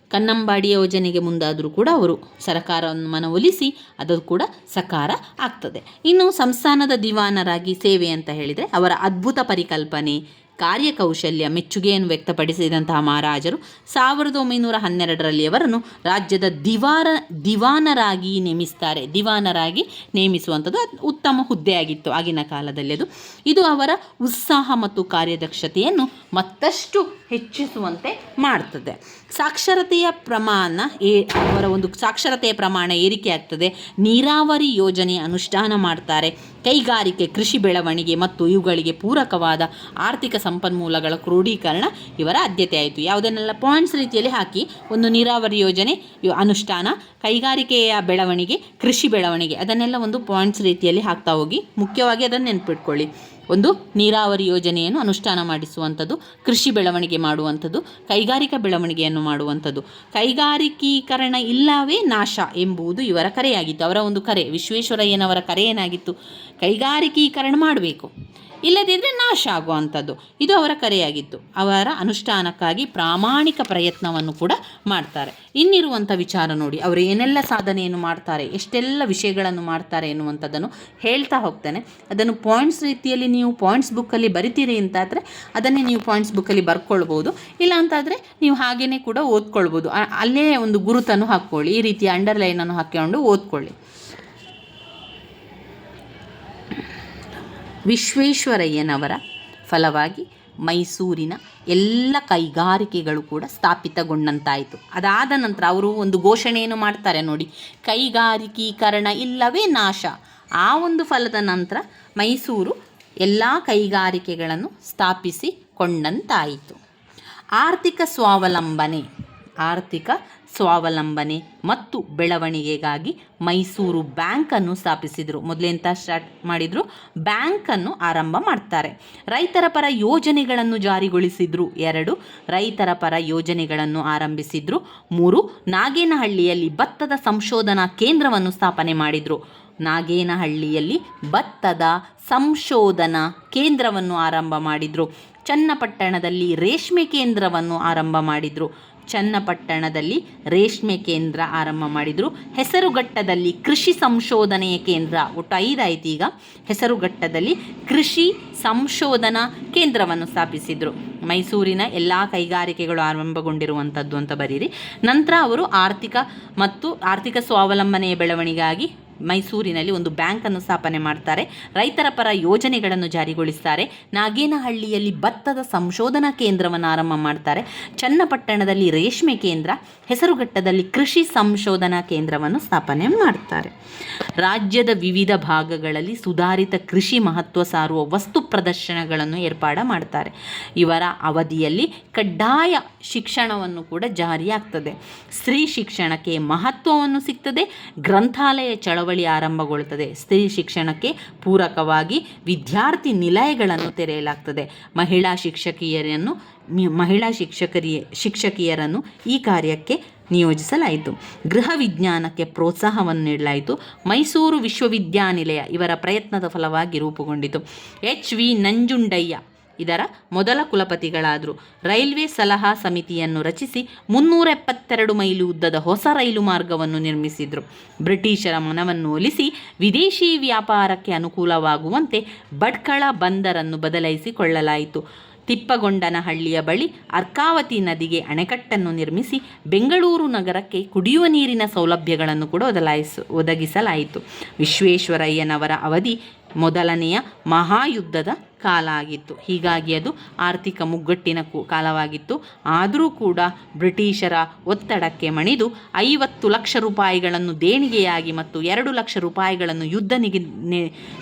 ಕನ್ನಂಬಾಡಿ ಯೋಜನೆಗೆ ಮುಂದಾದರೂ ಕೂಡ ಅವರು ಸರಕಾರವನ್ನು ಮನವೊಲಿಸಿ ಅದು ಕೂಡ ಸಕಾರ ಆಗ್ತದೆ. ಇನ್ನು ಸಂಸ್ಥಾನದ ದಿವಾನರಾಗಿ ಸೇವೆ ಅಂತ ಹೇಳಿದರೆ ಅವರ ಅದ್ಭುತ ಪರಿಕಲ್ಪನೆ ಕಾರ್ಯಕೌಶಲ್ಯ ಮೆಚ್ಚುಗೆಯನ್ನು ವ್ಯಕ್ತಪಡಿಸಿದಂತಹ ಮಹಾರಾಜರು ಸಾವಿರದ ಒಂಬೈನೂರ ಹನ್ನೆರಡರಲ್ಲಿ ಅವರನ್ನು ರಾಜ್ಯದ ದಿವಾರ, ದಿವಾನರಾಗಿ ನೇಮಿಸ್ತಾರೆ. ದಿವಾನರಾಗಿ ನೇಮಿಸುವಂಥದ್ದು ಉತ್ತಮ ಹುದ್ದೆಯಾಗಿತ್ತು ಆಗಿನ ಕಾಲದಲ್ಲಿ ಅದು. ಇದು ಅವರ ಉತ್ಸಾಹ ಮತ್ತು ಕಾರ್ಯದಕ್ಷತೆಯನ್ನು ಮತ್ತಷ್ಟು ಹೆಚ್ಚಿಸುವಂತೆ ಮಾಡ್ತದೆ. ಸಾಕ್ಷರತೆಯ ಪ್ರಮಾಣ ಏ, ಅವರ ಒಂದು ಸಾಕ್ಷರತೆಯ ಪ್ರಮಾಣ ಏರಿಕೆ ಆಗ್ತದೆ. ನೀರಾವರಿ ಯೋಜನೆ ಅನುಷ್ಠಾನ ಮಾಡ್ತಾರೆ. ಕೈಗಾರಿಕೆ, ಕೃಷಿ ಬೆಳವಣಿಗೆ ಮತ್ತು ಇವುಗಳಿಗೆ ಪೂರಕವಾದ ಆರ್ಥಿಕ ಸಂಪನ್ಮೂಲಗಳ ಕ್ರೋಢೀಕರಣ ಇವರ ಆದ್ಯತೆ ಆಯಿತು. ಯಾವುದನ್ನೆಲ್ಲ ಪಾಯಿಂಟ್ಸ್ ರೀತಿಯಲ್ಲಿ ಹಾಕಿ, ಒಂದು ನೀರಾವರಿ ಯೋಜನೆ ಅನುಷ್ಠಾನ, ಕೈಗಾರಿಕೆಯ ಬೆಳವಣಿಗೆ, ಕೃಷಿ ಬೆಳವಣಿಗೆ, ಅದನ್ನೆಲ್ಲ ಒಂದು ಪಾಯಿಂಟ್ಸ್ ರೀತಿಯಲ್ಲಿ ಹಾಕ್ತಾ ಹೋಗಿ ಮುಖ್ಯವಾಗಿ ಅದನ್ನು ನೆನ್ಪಿಟ್ಕೊಳ್ಳಿ. ಒಂದು ನೀರಾವರಿ ಯೋಜನೆಯನ್ನು ಅನುಷ್ಠಾನ ಮಾಡಿಸುವಂಥದ್ದು, ಕೃಷಿ ಬೆಳವಣಿಗೆ ಮಾಡುವಂಥದ್ದು, ಕೈಗಾರಿಕಾ ಬೆಳವಣಿಗೆಯನ್ನು ಮಾಡುವಂಥದ್ದು. ಕೈಗಾರಿಕೀಕರಣ ಇಲ್ಲವೇ ನಾಶ ಎಂಬುದು ಇವರ ಕರೆಯಾಗಿತ್ತು. ಅವರ ಒಂದು ಕರೆ, ವಿಶ್ವೇಶ್ವರಯ್ಯನವರ ಕರೆ ಏನಾಗಿತ್ತು ಕೈಗಾರಿಕೀಕರಣ ಮಾಡಬೇಕು. ಇಲ್ಲದಿದ್ದರೆ ನಾಶ ಆಗುವಂಥದ್ದು. ಇದು ಅವರ ಕರೆಯಾಗಿತ್ತು. ಅವರ ಅನುಷ್ಠಾನಕ್ಕಾಗಿ ಪ್ರಾಮಾಣಿಕ ಪ್ರಯತ್ನವನ್ನು ಕೂಡ ಮಾಡ್ತಾರೆ. ಇನ್ನಿರುವಂಥ ವಿಚಾರ ನೋಡಿ, ಅವರು ಏನೆಲ್ಲ ಸಾಧನೆಯನ್ನು ಮಾಡ್ತಾರೆ, ಎಷ್ಟೆಲ್ಲ ವಿಷಯಗಳನ್ನು ಮಾಡ್ತಾರೆ ಎನ್ನುವಂಥದ್ದನ್ನು ಹೇಳ್ತಾ ಹೋಗ್ತೇನೆ. ಅದನ್ನು ಪಾಯಿಂಟ್ಸ್ ರೀತಿಯಲ್ಲಿ ನೀವು ಪಾಯಿಂಟ್ಸ್ ಬುಕ್ಕಲ್ಲಿ ಬರಿತೀರಿ ಅಂತಾದರೆ ಅದನ್ನೇ ನೀವು ಪಾಯಿಂಟ್ಸ್ ಬುಕ್ಕಲ್ಲಿ ಬರ್ಕೊಳ್ಬೋದು. ಇಲ್ಲ ಅಂತಾದರೆ ನೀವು ಹಾಗೆಯೇ ಕೂಡ ಓದ್ಕೊಳ್ಬೋದು. ಅಲ್ಲೇ ಒಂದು ಗುರುತನ್ನು ಹಾಕ್ಕೊಳ್ಳಿ, ಈ ರೀತಿಯ ಅಂಡರ್ಲೈನನ್ನು ಹಾಕಿಕೊಂಡು ಓದ್ಕೊಳ್ಳಿ. ವಿಶ್ವೇಶ್ವರಯ್ಯನವರ ಫಲವಾಗಿ ಮೈಸೂರಿನ ಎಲ್ಲ ಕೈಗಾರಿಕೆಗಳು ಕೂಡ ಸ್ಥಾಪಿತಗೊಂಡಂತಾಯಿತು. ಅದಾದ ನಂತರ ಅವರು ಒಂದು ಘೋಷಣೆಯನ್ನು ಮಾಡ್ತಾರೆ ನೋಡಿ, ಕೈಗಾರಿಕೀಕರಣ ಇಲ್ಲವೇ ನಾಶ. ಆ ಒಂದು ಫಲದ ನಂತರ ಮೈಸೂರು ಎಲ್ಲ ಕೈಗಾರಿಕೆಗಳನ್ನು ಸ್ಥಾಪಿಸಿಕೊಂಡಂತಾಯಿತು. ಆರ್ಥಿಕ ಸ್ವಾವಲಂಬನೆ, ಆರ್ಥಿಕ ಸ್ವಾವಲಂಬನೆ ಮತ್ತು ಬೆಳವಣಿಗೆಗಾಗಿ ಮೈಸೂರು ಬ್ಯಾಂಕನ್ನು ಸ್ಥಾಪಿಸಿದರು. ಮೊದಲೆಂತ ಸ್ಟಾರ್ಟ್ ಮಾಡಿದರು? ಬ್ಯಾಂಕನ್ನು ಆರಂಭ ಮಾಡ್ತಾರೆ. ರೈತರ ಪರ ಯೋಜನೆಗಳನ್ನು ಜಾರಿಗೊಳಿಸಿದರು ಎರಡು. ರೈತರ ಪರ ಯೋಜನೆಗಳನ್ನು ಆರಂಭಿಸಿದರು ಮೂರು. ನಾಗೇನಹಳ್ಳಿಯಲ್ಲಿ ಭತ್ತದ ಸಂಶೋಧನಾ ಕೇಂದ್ರವನ್ನು ಸ್ಥಾಪನೆ ಮಾಡಿದರು. ನಾಗೇನಹಳ್ಳಿಯಲ್ಲಿ ಭತ್ತದ ಸಂಶೋಧನಾ ಕೇಂದ್ರವನ್ನು ಆರಂಭ ಮಾಡಿದರು. ಚನ್ನಪಟ್ಟಣದಲ್ಲಿ ರೇಷ್ಮೆ ಕೇಂದ್ರವನ್ನು ಆರಂಭ ಮಾಡಿದರು. ಚನ್ನಪಟ್ಟಣದಲ್ಲಿ ರೇಷ್ಮೆ ಕೇಂದ್ರ ಆರಂಭ ಮಾಡಿದರು. ಹೆಸರುಘಟ್ಟದಲ್ಲಿ ಕೃಷಿ ಸಂಶೋಧನೆಯ ಕೇಂದ್ರ ಒಟ್ಟು ಐದಾಯ್ತು ಈಗ. ಹೆಸರುಘಟ್ಟದಲ್ಲಿ ಕೃಷಿ ಸಂಶೋಧನಾ ಕೇಂದ್ರವನ್ನು ಸ್ಥಾಪಿಸಿದರು. ಮೈಸೂರಿನ ಎಲ್ಲ ಕೈಗಾರಿಕೆಗಳು ಆರಂಭಗೊಂಡಿರುವಂಥದ್ದು ಅಂತ ಬರೀರಿ. ನಂತರ ಅವರು ಆರ್ಥಿಕ ಮತ್ತು ಆರ್ಥಿಕ ಸ್ವಾವಲಂಬನೆಯ ಬೆಳವಣಿಗೆಗಾಗಿ ಮೈಸೂರಿನಲ್ಲಿ ಒಂದು ಬ್ಯಾಂಕನ್ನು ಸ್ಥಾಪನೆ ಮಾಡ್ತಾರೆ. ರೈತರ ಪರ ಯೋಜನೆಗಳನ್ನು ಜಾರಿಗೊಳಿಸ್ತಾರೆ. ನಾಗೇನಹಳ್ಳಿಯಲ್ಲಿ ಭತ್ತದ ಸಂಶೋಧನಾ ಕೇಂದ್ರವನ್ನು ಆರಂಭ ಮಾಡ್ತಾರೆ. ಚನ್ನಪಟ್ಟಣದಲ್ಲಿ ರೇಷ್ಮೆ ಕೇಂದ್ರ, ಹೆಸರುಘಟ್ಟದಲ್ಲಿ ಕೃಷಿ ಸಂಶೋಧನಾ ಕೇಂದ್ರವನ್ನು ಸ್ಥಾಪನೆ ಮಾಡ್ತಾರೆ. ರಾಜ್ಯದ ವಿವಿಧ ಭಾಗಗಳಲ್ಲಿ ಸುಧಾರಿತ ಕೃಷಿ ಮಹತ್ವ ಸಾರುವ ವಸ್ತು ಪ್ರದರ್ಶನಗಳನ್ನು ಏರ್ಪಾಡು ಮಾಡ್ತಾರೆ. ಇವರ ಅವಧಿಯಲ್ಲಿ ಕಡ್ಡಾಯ ಶಿಕ್ಷಣವನ್ನು ಕೂಡ ಜಾರಿಯಾಗ್ತದೆ. ಸ್ತ್ರೀ ಶಿಕ್ಷಣಕ್ಕೆ ಮಹತ್ವವನ್ನು ಸಿಗ್ತದೆ. ಗ್ರಂಥಾಲಯ ಚಳವಳಿ ಆರಂಭಗೊಳ್ಳುತ್ತದೆ. ಸ್ತ್ರೀ ಶಿಕ್ಷಣಕ್ಕೆ ಪೂರಕವಾಗಿ ವಿದ್ಯಾರ್ಥಿ ನಿಲಯಗಳನ್ನು ತೆರೆಯಲಾಗ್ತದೆ. ಮಹಿಳಾ ಶಿಕ್ಷಕಿಯರನ್ನು, ಮಹಿಳಾ ಶಿಕ್ಷಕರಿಯ, ಶಿಕ್ಷಕಿಯರನ್ನು ಈ ಕಾರ್ಯಕ್ಕೆ ನಿಯೋಜಿಸಲಾಯಿತು. ಗೃಹ ವಿಜ್ಞಾನಕ್ಕೆ ಪ್ರೋತ್ಸಾಹವನ್ನು ನೀಡಲಾಯಿತು. ಮೈಸೂರು ವಿಶ್ವವಿದ್ಯಾನಿಲಯ ಇವರ ಪ್ರಯತ್ನದ ಫಲವಾಗಿ ರೂಪುಗೊಂಡಿತು. ಎಚ್ ವಿ ನಂಜುಂಡಯ್ಯ ಇದರ ಮೊದಲ ಕುಲಪತಿಗಳಾದರು. ರೈಲ್ವೆ ಸಲಹಾ ಸಮಿತಿಯನ್ನು ರಚಿಸಿ ಮುನ್ನೂರ ಎಪ್ಪತ್ತೆರಡು ಮೈಲು ಉದ್ದದ ಹೊಸ ರೈಲು ಮಾರ್ಗವನ್ನು ನಿರ್ಮಿಸಿದರು. ಬ್ರಿಟಿಷರ ಮನವನ್ನು ಒಲಿಸಿ ವಿದೇಶಿ ವ್ಯಾಪಾರಕ್ಕೆ ಅನುಕೂಲವಾಗುವಂತೆ ಭಟ್ಕಳ ಬಂದರನ್ನು ಬದಲಾಯಿಸಿಕೊಳ್ಳಲಾಯಿತು. ತಿಪ್ಪಗೊಂಡನಹಳ್ಳಿಯ ಬಳಿ ಅರ್ಕಾವತಿ ನದಿಗೆ ಅಣೆಕಟ್ಟನ್ನು ನಿರ್ಮಿಸಿ ಬೆಂಗಳೂರು ನಗರಕ್ಕೆ ಕುಡಿಯುವ ನೀರಿನ ಸೌಲಭ್ಯಗಳನ್ನು ಕೂಡ ಒದಲಾಯಿಸ, ಒದಗಿಸಲಾಯಿತು. ವಿಶ್ವೇಶ್ವರಯ್ಯನವರ ಅವಧಿ ಮೊದಲನೆಯ ಮಹಾಯುದ್ಧದ ಕಾಲ ಆಗಿತ್ತು. ಹೀಗಾಗಿ ಅದು ಆರ್ಥಿಕ ಮುಗ್ಗಟ್ಟಿನ ಕಾಲವಾಗಿತ್ತು. ಆದರೂ ಕೂಡ ಬ್ರಿಟಿಷರ ಒತ್ತಡಕ್ಕೆ ಮಣಿದು ಐವತ್ತು ಲಕ್ಷ ರೂಪಾಯಿಗಳನ್ನು ದೇಣಿಗೆಯಾಗಿ ಮತ್ತು ಎರಡು ಲಕ್ಷ ರೂಪಾಯಿಗಳನ್ನು ಯುದ್ಧ ನಿಗಿ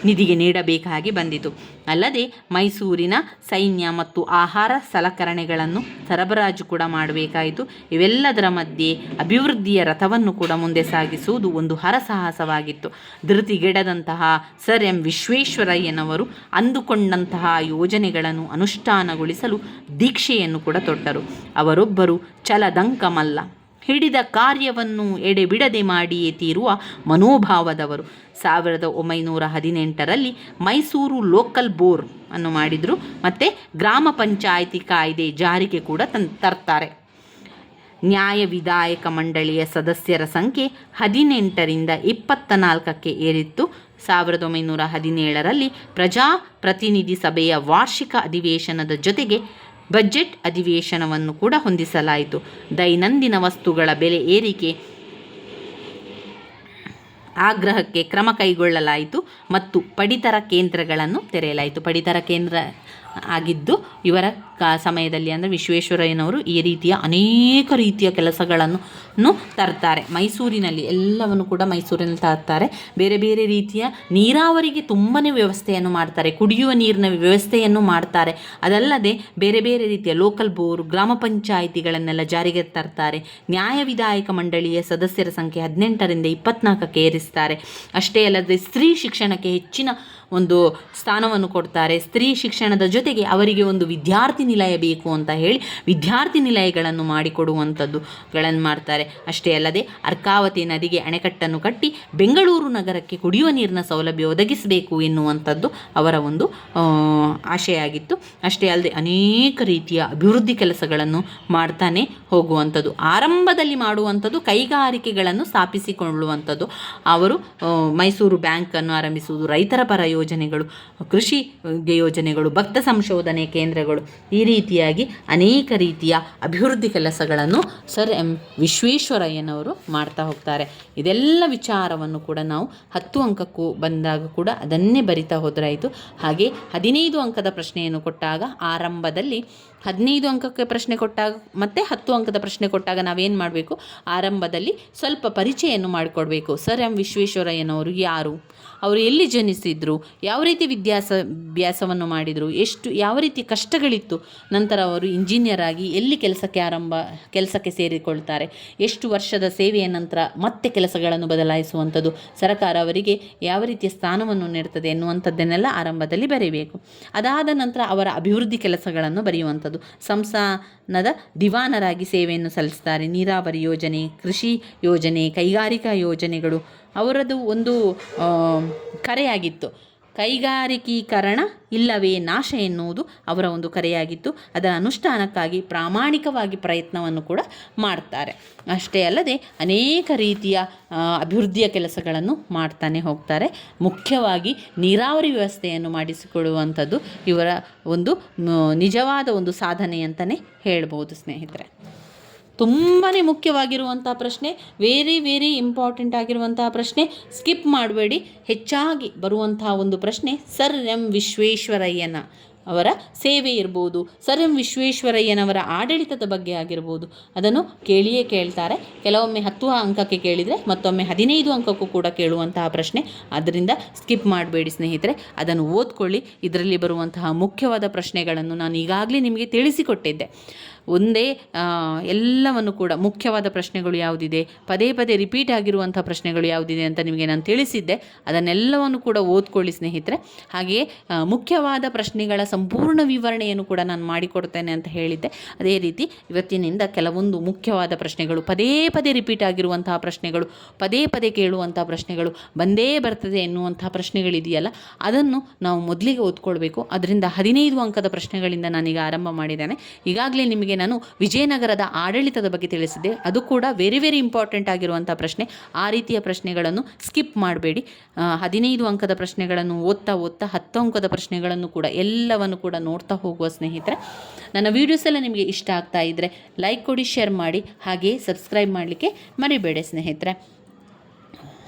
ನಿಧಿಗೆ ನೀಡಬೇಕಾಗಿ ಬಂದಿತು. ಅಲ್ಲದೆ ಮೈಸೂರಿನ ಸೈನ್ಯ ಮತ್ತು ಆಹಾರ ಸಲಕರಣೆಗಳನ್ನು ಸರಬರಾಜು ಕೂಡ ಮಾಡಬೇಕಾಯಿತು. ಇವೆಲ್ಲದರ ಮಧ್ಯೆ ಅಭಿವೃದ್ಧಿಯ ರಥವನ್ನು ಕೂಡ ಮುಂದೆ ಸಾಗಿಸುವುದು ಒಂದು ಹರಸಾಹಸವಾಗಿತ್ತು. ಧೃತಿಗೆಡದಂತಹ ಸರ್ ಎಂ ವಿಶ್ವೇಶ್ವರಯ್ಯನವರು ಅಂದುಕೊಂಡಂತಹ ಯೋಜನೆಗಳನ್ನು ಅನುಷ್ಠಾನಗೊಳಿಸಲು ದೀಕ್ಷೆಯನ್ನು ಕೂಡ ತೊಟ್ಟರು. ಅವರೊಬ್ಬರು ಛಲದಂಕಮಲ್ಲ ಹಿಡಿದ ಕಾರ್ಯವನ್ನು ಎಡೆಬಿಡದೆ ಮಾಡಿಯೇ ತೀರುವ ಮನೋಭಾವದವರು. ಸಾವಿರದ ಒಂಬೈನೂರ ಹದಿನೆಂಟರಲ್ಲಿ ಮೈಸೂರು ಲೋಕಲ್ ಬೋರ್ ಅನ್ನು ಮಾಡಿದರು. ಮತ್ತು ಗ್ರಾಮ ಪಂಚಾಯಿತಿ ಕಾಯ್ದೆ ಜಾರಿಗೆ ಕೂಡ ತನ್, ತರ್ತಾರೆ. ನ್ಯಾಯ ವಿಧಾಯಕ ಮಂಡಳಿಯ ಸದಸ್ಯರ ಸಂಖ್ಯೆ ಹದಿನೆಂಟರಿಂದ ಇಪ್ಪತ್ತ ನಾಲ್ಕಕ್ಕೆ ಏರಿತ್ತು. ಸಾವಿರದ ಒಂಬೈನೂರ ಹದಿನೇಳರಲ್ಲಿ ಪ್ರಜಾಪ್ರತಿನಿಧಿ ಸಭೆಯ ವಾರ್ಷಿಕ ಅಧಿವೇಶನದ ಜೊತೆಗೆ ಬಜೆಟ್ ಅಧಿವೇಶನವನ್ನು ಕೂಡ ಹೊಂದಿಸಲಾಯಿತು. ದೈನಂದಿನ ವಸ್ತುಗಳ ಬೆಲೆ ಏರಿಕೆ ಆಗ್ರಹಕ್ಕೆ ಕ್ರಮ ಕೈಗೊಳ್ಳಲಾಯಿತು ಮತ್ತು ಪಡಿತರ ಕೇಂದ್ರಗಳನ್ನು ತೆರೆಯಲಾಯಿತು. ಪಡಿತರ ಕೇಂದ್ರ ಆಗಿದ್ದು ಇವರ ಕ ಸಮಯದಲ್ಲಿ ಅಂದರೆ ವಿಶ್ವೇಶ್ವರಯ್ಯನವರು ಈ ರೀತಿಯ ಅನೇಕ ರೀತಿಯ ಕೆಲಸಗಳನ್ನು ತರ್ತಾರೆ. ಮೈಸೂರಿನಲ್ಲಿ ಎಲ್ಲವನ್ನು ಕೂಡ ಮೈಸೂರಿನಲ್ಲಿ ತರ್ತಾರೆ. ಬೇರೆ ಬೇರೆ ರೀತಿಯ ನೀರಾವರಿಗೆ ತುಂಬಾ ವ್ಯವಸ್ಥೆಯನ್ನು ಮಾಡ್ತಾರೆ. ಕುಡಿಯುವ ನೀರಿನ ವ್ಯವಸ್ಥೆಯನ್ನು ಮಾಡ್ತಾರೆ. ಅದಲ್ಲದೆ ಬೇರೆ ಬೇರೆ ರೀತಿಯ ಲೋಕಲ್ ಬೋರ್, ಗ್ರಾಮ ಪಂಚಾಯಿತಿಗಳನ್ನೆಲ್ಲ ಜಾರಿಗೆ ತರ್ತಾರೆ. ನ್ಯಾಯ ವಿಧಾಯಕ ಮಂಡಳಿಯ ಸದಸ್ಯರ ಸಂಖ್ಯೆ ಹದಿನೆಂಟರಿಂದ ಇಪ್ಪತ್ನಾಲ್ಕಕ್ಕೆ ಏರಿಸ್ತಾರೆ ಅಷ್ಟೇ ಅಲ್ಲದೆ ಸ್ತ್ರೀ ಶಿಕ್ಷಣಕ್ಕೆ ಹೆಚ್ಚಿನ ಒಂದು ಸ್ಥಾನವನ್ನು ಕೊಡ್ತಾರೆ. ಸ್ತ್ರೀ ಶಿಕ್ಷಣದ ಜೊತೆಗೆ ಅವರಿಗೆ ಒಂದು ವಿದ್ಯಾರ್ಥಿ ನಿಲಯ ಬೇಕು ಅಂತ ಹೇಳಿ ವಿದ್ಯಾರ್ಥಿ ನಿಲಯಗಳನ್ನು ಮಾಡಿಕೊಡುವಂಥದ್ದುಗಳನ್ನು ಮಾಡ್ತಾರೆ. ಅಷ್ಟೇ ಅಲ್ಲದೆ ಅರ್ಕಾವತಿ ನದಿಗೆ ಅಣೆಕಟ್ಟನ್ನು ಕಟ್ಟಿ ಬೆಂಗಳೂರು ನಗರಕ್ಕೆ ಕುಡಿಯುವ ನೀರಿನ ಸೌಲಭ್ಯ ಒದಗಿಸಬೇಕು ಎನ್ನುವಂಥದ್ದು ಅವರ ಒಂದು ಆಶೆಯಾಗಿತ್ತು. ಅಷ್ಟೇ ಅಲ್ಲದೆ ಅನೇಕ ರೀತಿಯ ಅಭಿವೃದ್ಧಿ ಕೆಲಸಗಳನ್ನು ಮಾಡ್ತಾನೆ ಹೋಗುವಂಥದ್ದು. ಆರಂಭದಲ್ಲಿ ಮಾಡುವಂಥದ್ದು ಕೈಗಾರಿಕೆಗಳನ್ನು ಸ್ಥಾಪಿಸಿಕೊಳ್ಳುವಂಥದ್ದು. ಅವರು ಮೈಸೂರು ಬ್ಯಾಂಕನ್ನು ಆರಂಭಿಸುವುದು ರೈತರ ಪರ ಯೋಜನೆಗಳು ಕೃಷಿಗೆ ಯೋಜನೆಗಳು, ಭಕ್ತ ಸಂಶೋಧನೆ ಕೇಂದ್ರಗಳು ಈ ರೀತಿಯಾಗಿ ಅನೇಕ ರೀತಿಯ ಅಭಿವೃದ್ಧಿ ಕೆಲಸಗಳನ್ನು ಸರ್ ಎಂ ವಿಶ್ವೇಶ್ವರಯ್ಯನವರು ಮಾಡ್ತಾ ಹೋಗ್ತಾರೆ. ಇದೆಲ್ಲ ವಿಚಾರವನ್ನು ಕೂಡ ನಾವು ಹತ್ತು ಅಂಕಕ್ಕೂ ಬಂದಾಗ ಕೂಡ ಅದನ್ನೇ ಬರಿತಾ ಹೋದ್ರಾಯಿತು. ಹಾಗೆ ಹದಿನೈದು ಅಂಕದ ಪ್ರಶ್ನೆಯನ್ನು ಕೊಟ್ಟಾಗ ಆರಂಭದಲ್ಲಿ ಹದಿನೈದು ಅಂಕಕ್ಕೆ ಪ್ರಶ್ನೆ ಕೊಟ್ಟಾಗ ಮತ್ತೆ ಹತ್ತು ಅಂಕದ ಪ್ರಶ್ನೆ ಕೊಟ್ಟಾಗ ನಾವೇನು ಮಾಡಬೇಕು? ಆರಂಭದಲ್ಲಿ ಸ್ವಲ್ಪ ಪರಿಚಯವನ್ನು ಮಾಡಿಕೊಡ್ಬೇಕು. ಸರ್ ಎಂ ವಿಶ್ವೇಶ್ವರಯ್ಯನವರು ಯಾರು? ಅವರು ಎಲ್ಲಿ ಜನಿಸಿದ್ರು, ಯಾವ ರೀತಿ ವಿದ್ಯಾಸಭ್ಯಾಸವನ್ನು ಮಾಡಿದರು, ಎಷ್ಟು, ಯಾವ ರೀತಿ ಕಷ್ಟಗಳಿತ್ತು, ನಂತರ ಅವರು ಇಂಜಿನಿಯರ್ ಆಗಿ ಎಲ್ಲಿ ಕೆಲಸಕ್ಕೆ ಆರಂಭ, ಕೆಲಸಕ್ಕೆ ಸೇರಿಕೊಳ್ತಾರೆ, ಎಷ್ಟು ವರ್ಷದ ಸೇವೆಯ ನಂತರ ಮತ್ತೆ ಕೆಲಸಗಳನ್ನು ಬದಲಾಯಿಸುವಂಥದ್ದು, ಸರ್ಕಾರ ಅವರಿಗೆ ಯಾವ ರೀತಿಯ ಸ್ಥಾನವನ್ನು ನೀಡ್ತದೆ ಎನ್ನುವಂಥದ್ದನ್ನೆಲ್ಲ ಆರಂಭದಲ್ಲಿ ಬರೀಬೇಕು. ಅದಾದ ನಂತರ ಅವರ ಅಭಿವೃದ್ಧಿ ಕೆಲಸಗಳನ್ನು ಬರೆಯುವಂಥದ್ದು. ಸಂಸ್ಥಾನದ ದಿವಾನರಾಗಿ ಸೇವೆಯನ್ನು ಸಲ್ಲಿಸ್ತಾರೆ. ನೀರಾವರಿ ಯೋಜನೆ, ಕೃಷಿ ಯೋಜನೆ, ಕೈಗಾರಿಕಾ ಯೋಜನೆಗಳು ಅವರದು ಒಂದು ಕರೆಯಾಗಿತ್ತು. ಕೈಗಾರಿಕೀಕರಣ ಇಲ್ಲವೇ ನಾಶ ಎನ್ನುವುದು ಅವರ ಒಂದು ಕರೆಯಾಗಿತ್ತು. ಅದರ ಅನುಷ್ಠಾನಕ್ಕಾಗಿ ಪ್ರಾಮಾಣಿಕವಾಗಿ ಪ್ರಯತ್ನವನ್ನು ಕೂಡ ಮಾಡ್ತಾರೆ. ಅಷ್ಟೇ ಅಲ್ಲದೆ ಅನೇಕ ರೀತಿಯ ಅಭಿವೃದ್ಧಿಯ ಕೆಲಸಗಳನ್ನು ಮಾಡ್ತಾನೆ ಹೋಗ್ತಾರೆ. ಮುಖ್ಯವಾಗಿ ನೀರಾವರಿ ವ್ಯವಸ್ಥೆಯನ್ನು ಮಾಡಿಸಿಕೊಳ್ಳುವಂಥದ್ದು ಇವರ ಒಂದು ನಿಜವಾದ ಒಂದು ಸಾಧನೆ ಅಂತಲೇ ಹೇಳ್ಬೋದು ಸ್ನೇಹಿತರೆ. ತುಂಬಾ ಮುಖ್ಯವಾಗಿರುವಂಥ ಪ್ರಶ್ನೆ ವೆರಿ ವೆರಿ ಇಂಪಾರ್ಟೆಂಟ್ ಆಗಿರುವಂತಹ ಪ್ರಶ್ನೆ ಸ್ಕಿಪ್ ಮಾಡಬೇಡಿ. ಹೆಚ್ಚಾಗಿ ಬರುವಂತಹ ಒಂದು ಪ್ರಶ್ನೆ, ಸರ್ ಎಂ ವಿಶ್ವೇಶ್ವರಯ್ಯನ ಅವರ ಸೇವೆ ಇರ್ಬೋದು, ಸರ್ ಎಂ ವಿಶ್ವೇಶ್ವರಯ್ಯನವರ ಆಡಳಿತದ ಬಗ್ಗೆ ಆಗಿರ್ಬೋದು. ಅದನ್ನು ಕೇಳಿಯೇ ಕೇಳ್ತಾರೆ. ಕೆಲವೊಮ್ಮೆ ಹತ್ತು ಅಂಕಕ್ಕೆ ಕೇಳಿದರೆ ಮತ್ತೊಮ್ಮೆ ಹದಿನೈದು ಅಂಕಕ್ಕೂ ಕೂಡ ಕೇಳುವಂತಹ ಪ್ರಶ್ನೆ. ಆದ್ದರಿಂದ ಸ್ಕಿಪ್ ಮಾಡಬೇಡಿ ಸ್ನೇಹಿತರೆ. ಅದನ್ನು ಓದ್ಕೊಳ್ಳಿ. ಇದರಲ್ಲಿ ಬರುವಂತಹ ಮುಖ್ಯವಾದ ಪ್ರಶ್ನೆಗಳನ್ನು ನಾನು ಈಗಾಗಲೇ ನಿಮಗೆ ತಿಳಿಸಿಕೊಟ್ಟಿದ್ದೆ. ಒಂದೇ ಎಲ್ಲವನ್ನು ಕೂಡ ಮುಖ್ಯವಾದ ಪ್ರಶ್ನೆಗಳು ಯಾವುದಿದೆ, ಪದೇ ಪದೇ ರಿಪೀಟ್ ಆಗಿರುವಂಥ ಪ್ರಶ್ನೆಗಳು ಯಾವುದಿದೆ ಅಂತ ನಿಮಗೆ ನಾನು ತಿಳಿಸಿದ್ದೆ. ಅದನ್ನೆಲ್ಲವನ್ನು ಕೂಡ ಓದ್ಕೊಳ್ಳಿ ಸ್ನೇಹಿತರೆ. ಹಾಗೆಯೇ ಮುಖ್ಯವಾದ ಪ್ರಶ್ನೆಗಳ ಸಂಪೂರ್ಣ ವಿವರಣೆಯನ್ನು ಕೂಡ ನಾನು ಮಾಡಿಕೊಡ್ತೇನೆ ಅಂತ ಹೇಳಿದ್ದೆ. ಅದೇ ರೀತಿ ಇವತ್ತಿನಿಂದ ಕೆಲವೊಂದು ಮುಖ್ಯವಾದ ಪ್ರಶ್ನೆಗಳು, ಪದೇ ಪದೇ ರಿಪೀಟ್ ಆಗಿರುವಂತಹ ಪ್ರಶ್ನೆಗಳು, ಪದೇ ಪದೇ ಕೇಳುವಂಥ ಪ್ರಶ್ನೆಗಳು, ಬಂದೇ ಬರ್ತದೆ ಎನ್ನುವಂಥ ಪ್ರಶ್ನೆಗಳಿದೆಯಲ್ಲ, ಅದನ್ನು ನಾವು ಮೊದಲಿಗೆ ಓದ್ಕೊಳ್ಬೇಕು. ಅದರಿಂದ ಹದಿನೈದು ಅಂಕದ ಪ್ರಶ್ನೆಗಳಿಂದ ನಾನೀಗ ಆರಂಭ ಮಾಡಿದ್ದೇನೆ. ಈಗಾಗಲೇ ನಿಮಗೆ ನಾನು ವಿಜಯನಗರದ ಆಡಳಿತದ ಬಗ್ಗೆ ತಿಳಿಸಿದ್ದೆ. ಅದು ಕೂಡ ವೆರಿ ವೆರಿ ಇಂಪಾರ್ಟೆಂಟ್ ಆಗಿರುವಂಥ ಪ್ರಶ್ನೆ. ಆ ರೀತಿಯ ಪ್ರಶ್ನೆಗಳನ್ನು ಸ್ಕಿಪ್ ಮಾಡಬೇಡಿ. ಹದಿನೈದು ಅಂಕದ ಪ್ರಶ್ನೆಗಳನ್ನು ಓದ್ತಾ ಓದ್ತಾ ಹತ್ತು ಅಂಕದ ಪ್ರಶ್ನೆಗಳನ್ನು ಕೂಡ ಎಲ್ಲವನ್ನು ಕೂಡ ನೋಡ್ತಾ ಹೋಗುವ ಸ್ನೇಹಿತರೆ, ನನ್ನ ವೀಡಿಯೋಸ್ ಎಲ್ಲ ನಿಮಗೆ ಇಷ್ಟ ಆಗ್ತಾ ಇದ್ದರೆ ಲೈಕ್ ಕೊಡಿ ಶೇರ್ ಮಾಡಿ ಹಾಗೆಯೇ ಸಬ್ಸ್ಕ್ರೈಬ್ ಮಾಡಲಿಕ್ಕೆ ಮರಿಬೇಡಿ ಸ್ನೇಹಿತರೆ.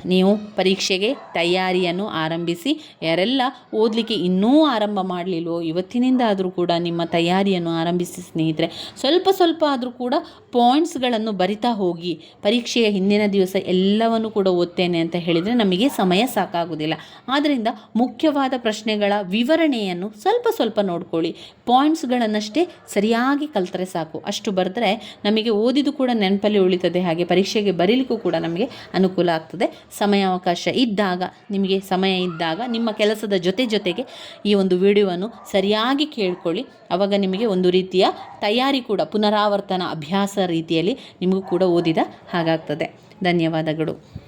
ನೀವು ಪರೀಕ್ಷೆಗೆ ತಯಾರಿಯನ್ನು ಆರಂಭಿಸಿ, ಯಾರೆಲ್ಲ ಓದಲಿಕ್ಕೆ ಇನ್ನೂ ಆರಂಭ ಮಾಡಲಿಲ್ವೋ, ಇವತ್ತಿನಿಂದ ಆದರೂ ಕೂಡ ನಿಮ್ಮ ತಯಾರಿಯನ್ನು ಆರಂಭಿಸಿ ಸ್ನೇಹಿತರೆ. ಸ್ವಲ್ಪ ಸ್ವಲ್ಪ ಆದರೂ ಕೂಡ ಪಾಯಿಂಟ್ಸ್ಗಳನ್ನು ಬರಿತಾ ಹೋಗಿ, ಪರೀಕ್ಷೆಯ ಹಿಂದಿನ ದಿವಸ ಎಲ್ಲವನ್ನು ಕೂಡ ಓದ್ತೇನೆ ಅಂತ ಹೇಳಿದರೆ ನಮಗೆ ಸಮಯ ಸಾಕಾಗುವುದಿಲ್ಲ. ಆದ್ದರಿಂದ ಮುಖ್ಯವಾದ ಪ್ರಶ್ನೆಗಳ ವಿವರಣೆಯನ್ನು ಸ್ವಲ್ಪ ಸ್ವಲ್ಪ ನೋಡ್ಕೊಳ್ಳಿ. ಪಾಯಿಂಟ್ಸ್ಗಳನ್ನಷ್ಟೇ ಸರಿಯಾಗಿ ಕಲ್ತರೆ ಸಾಕು. ಅಷ್ಟು ಬರೆದ್ರೆ ನಮಗೆ ಓದಿದ್ದು ಕೂಡ ನೆನಪಲ್ಲಿ ಉಳಿತದೆ, ಹಾಗೆ ಪರೀಕ್ಷೆಗೆ ಬರೀಲಿಕ್ಕೂ ಕೂಡ ನಮಗೆ ಅನುಕೂಲ ಆಗ್ತದೆ. ಸಮಯಾವಕಾಶ ಇದ್ದಾಗ, ನಿಮಗೆ ಸಮಯ ಇದ್ದಾಗ, ನಿಮ್ಮ ಕೆಲಸದ ಜೊತೆ ಜೊತೆಗೆ ಈ ಒಂದು ವಿಡಿಯೋವನ್ನು ಸರಿಯಾಗಿ ಕೇಳ್ಕೊಳ್ಳಿ. ಆವಾಗ ನಿಮಗೆ ಒಂದು ರೀತಿಯ ತಯಾರಿ ಕೂಡ, ಪುನರಾವರ್ತನ ಅಭ್ಯಾಸ ರೀತಿಯಲ್ಲಿ ನಿಮಗೂ ಕೂಡ ಓದಿದ ಹಾಗಾಗ್ತದೆ. ಧನ್ಯವಾದಗಳು.